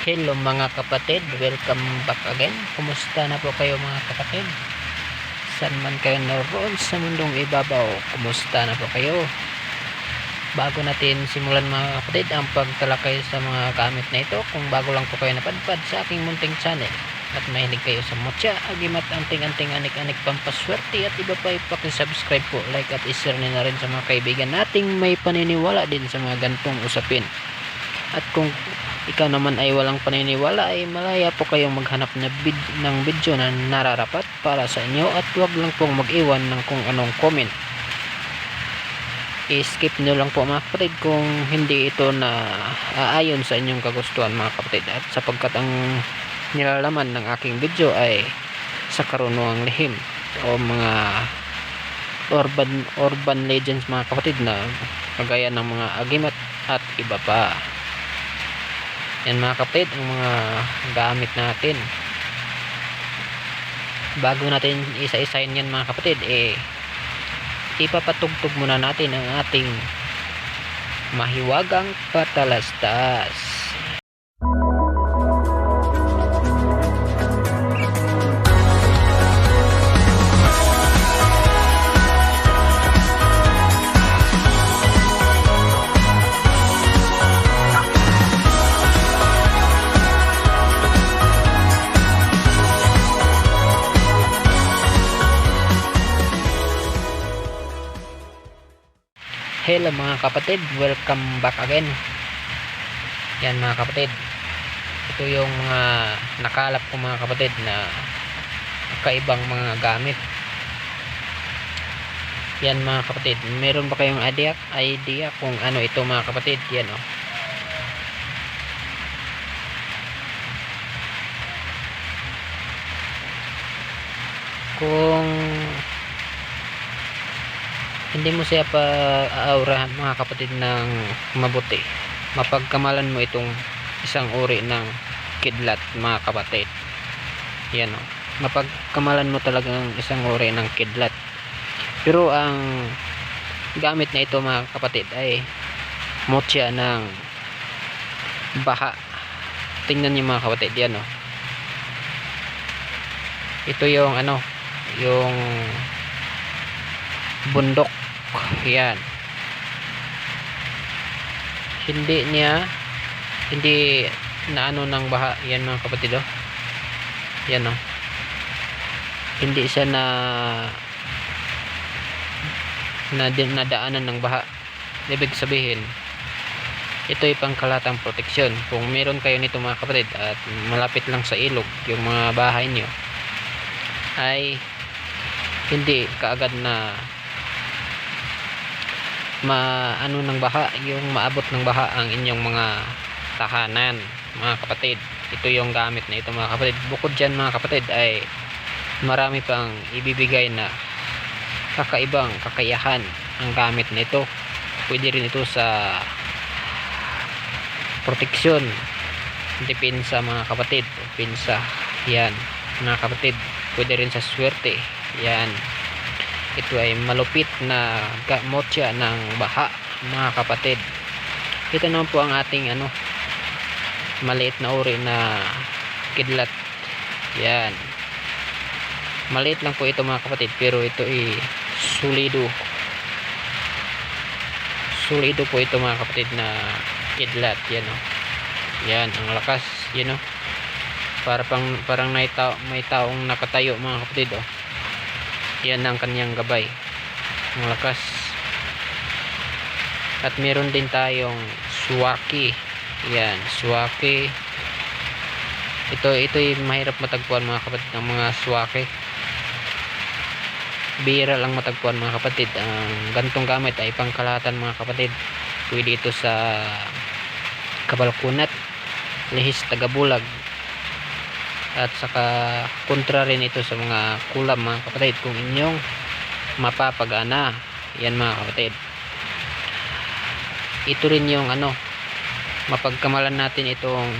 Hello mga kapatid, welcome back again. Kumusta na po kayo mga kapatid? Saan man kayo naroon sa mundong ibabaw, kumusta na po kayo? Bago natin simulan mga kapatid ang pagtalakay sa mga gamit na ito, kung bago lang po kayo napadpad sa aking munting channel at mahilig kayo sa mutya, agimat anting-anting anik-anik pampaswerte at iba pa ipakisubscribe po, like at ishare nyo na rin sa mga kaibigan nating may paniniwala din sa mga gantong usapin. At kung ikaw naman ay walang paniniwala ay malaya po kayong maghanap na vid ng video na nararapat para sa inyo at huwag lang pong mag-iwan ng kung anong comment. I-skip nyo lang po mga kapatid kung hindi ito na aayon sa inyong kagustuhan mga kapatid at sapagkat ang nilalaman ng aking video ay sa karunungang lihim o mga urban urban legends mga kapatid na kagaya ng mga agimat at iba pa. Yan mga kapatid, ang mga gamit natin. Bago natin isa-isahin yan mga kapatid, eh, ipapatugtog muna natin ang ating mahiwagang patalastas. Hello mga kapatid, welcome back again. Yan mga kapatid. Ito yung mga nakalap ko mga kapatid na kaibang mga gamit. Yan mga kapatid, meron ba kayong idea, idea kung ano ito mga kapatid? Yan oh. Kung hindi mo siya pa aurahan mga kapatid ng mabuti. Mapagkamalan mo itong isang uri ng kidlat mga kapatid. Yan o mapagkamalan mo talagang isang uri ng kidlat. Pero ang gamit na ito mga kapatid ay motya ng baha. Tingnan niyo mga kapatid yan o ito yung ano yung bundok yan. Hindi niya hindi na ano ng baha. Yan mga kapatid oh. Yan oh. Hindi siya na na nadaanan ng baha. Ibig sabihin ito ay pangkalatang proteksyon. Kung meron kayo nito mga kapatid at malapit lang sa ilog yung mga bahay nyo ay hindi kaagad na maano ng baha yung maabot ng baha ang inyong mga tahanan mga kapatid. Ito yung gamit na ito mga kapatid. Bukod dyan mga kapatid ay marami pang ibibigay na kakaibang kakayahan ang gamit na ito. Pwede rin ito sa proteksyon depensa mga kapatid. Depensa. Yan mga kapatid. Pwede rin sa swerte. Yan ito ay malupit na gamotya ng baha mga kapatid. Ito naman po ang ating ano maliit na uri na kidlat. Yan. Maliit lang po ito mga kapatid pero ito ay sulido. Sulido po ito mga kapatid na kidlat. Yan o yan ang lakas. Yan o para pang parang may, tao, may taong nakatayo mga kapatid o yan ang kanyang gabay. Ang lakas. At meron din tayong swaki yan swaki ito ito yung mahirap matagpuan mga kapatid ng mga swaki bira lang matagpuan mga kapatid. Ang gantong gamit ay pangkalahatan mga kapatid. Pwede ito sa kabalkunat lihis tagabulag at saka kontra rin ito sa mga kulam mga kapatid. Kung inyong mapapagana yan mga kapatid. Ito rin yung ano mapagkamalan natin itong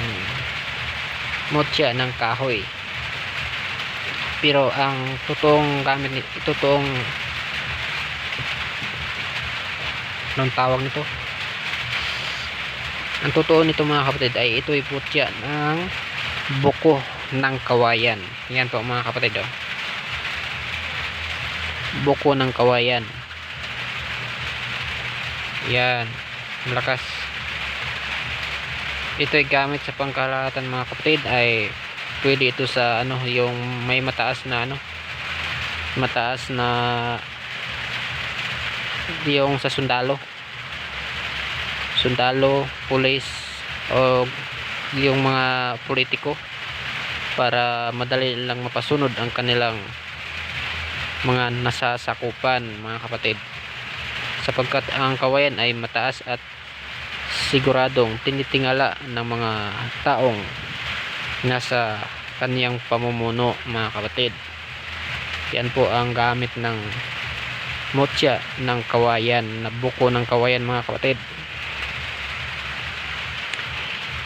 motya ng kahoy. Pero ang totoong gamit nito totoong anong tawag nito? Ang totoo nito mga kapatid ay ito'y putya ng buko ng kawayan. Yan po mga kapatid oh. buko ng kawayan. Yan. Malakas. Ito ay gamit sa pangkalahatan mga kapatid ay pwede ito sa ano yung may mataas na ano mataas na yung sa sundalo. Sundalo, pulis o yung mga politiko para madali lang mapasunod ang kanilang mga nasasakupan mga kapatid. Sapagkat ang kawayan ay mataas at siguradong tinitingala ng mga taong nasa kaniyang pamumuno mga kapatid. Yan po ang gamit ng motya ng kawayan na buko ng kawayan mga kapatid.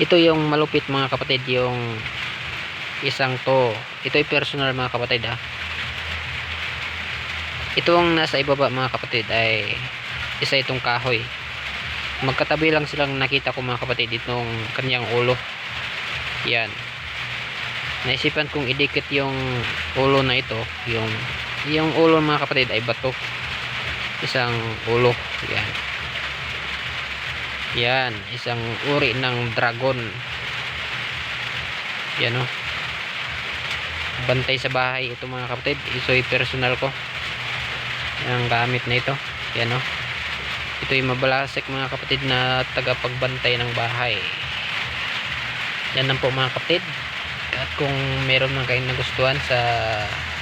Ito yung malupit mga kapatid yung isang to. Ito ay personal mga kapatid ha itong nasa ibaba mga kapatid ay isa itong kahoy. Magkatabi lang silang nakita ko mga kapatid itong kanyang ulo. Yan. Naisipan kong idikit yung ulo na ito yung yung ulo mga kapatid ay bato. Isang ulo. Yan. Yan isang uri ng dragon. Yan o bantay sa bahay ito mga kapatid. Iso'y personal ko. Ang gamit na ito. Yan o ito yung mabalasik mga kapatid na tagapagbantay ng bahay. Yan lang po mga kapatid. At kung meron man kayong nagustuhan sa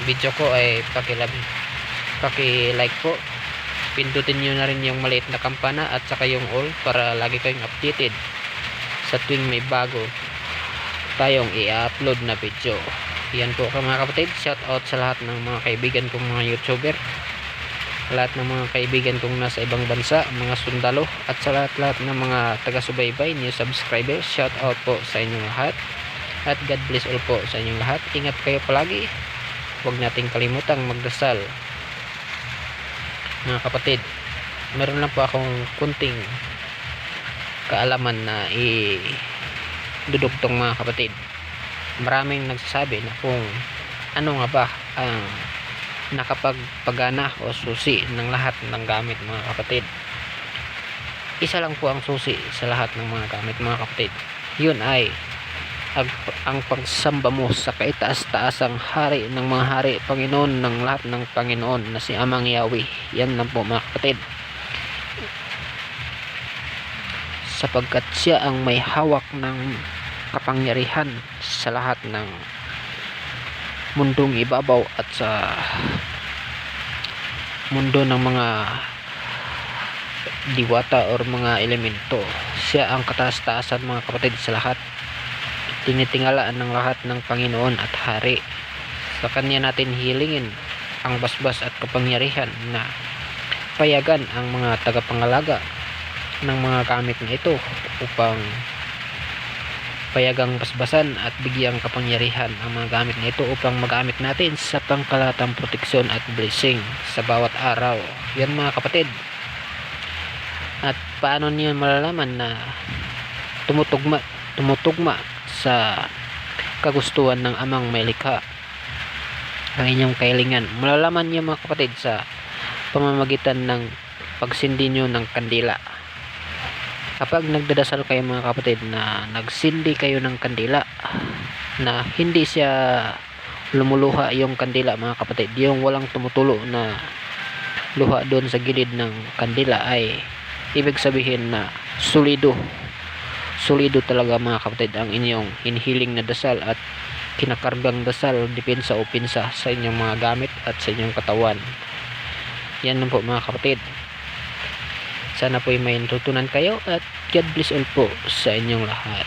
video ko ay pakilab paki like po. Pindutin nyo na rin yung maliit na kampana at saka yung all para lagi kayong updated sa tuwing may bago tayong i-upload na video yan po mga kapatid. Shout out sa lahat ng mga kaibigan kong mga youtuber. Lahat ng mga kaibigan kong nasa ibang bansa mga sundalo at sa lahat-lahat ng mga taga-subaybay new subscribers shout out po sa inyong lahat. At God bless all po sa inyong lahat. Ingat kayo palagi. Huwag nating kalimutang magdasal. Mga kapatid meron lang po akong kunting kaalaman na i dudugtong mga kapatid maraming nagsasabi na kung ano nga ba ang nakapagpagana o susi ng lahat ng gamit mga kapatid. Isa lang po ang susi sa lahat ng mga gamit mga kapatid. Yun ay ang, ang pagsamba mo sa kaitaas-taasang hari ng mga hari Panginoon ng lahat ng Panginoon na si Amang Yahweh. Yan lang po mga kapatid. Sapagkat siya ang may hawak ng kapangyarihan sa lahat ng mundong ibabaw at sa mundo ng mga diwata or mga elemento. Siya ang kataas-taasan mga kapatid sa lahat. Tinitingalaan ng lahat ng Panginoon at Hari. Sa kanya natin hilingin ang basbas at kapangyarihan na payagan ang mga tagapangalaga ng mga gamit na ito upang payagang basbasan at bigyang kapangyarihan ang mga gamit na ito upang magamit natin sa pangkalatang proteksyon at blessing sa bawat araw. Yan mga kapatid. At paano niyo malalaman na tumutugma tumutugma sa kagustuhan ng amang may ang inyong kailingan. Malalaman niyo mga kapatid sa pamamagitan ng pagsindi nyo ng kandila kapag nagdadasal kayo mga kapatid na nagsindi kayo ng kandila na hindi siya lumuluha yung kandila mga kapatid yung walang tumutulo na luha doon sa gilid ng kandila ay ibig sabihin na solido solido talaga mga kapatid ang inyong inhiling na dasal at kinakargang dasal depensa o pinsa sa inyong mga gamit at sa inyong katawan. Yan lang po mga kapatid sana po ay may natutunan kayo at God bless all po sa inyong lahat.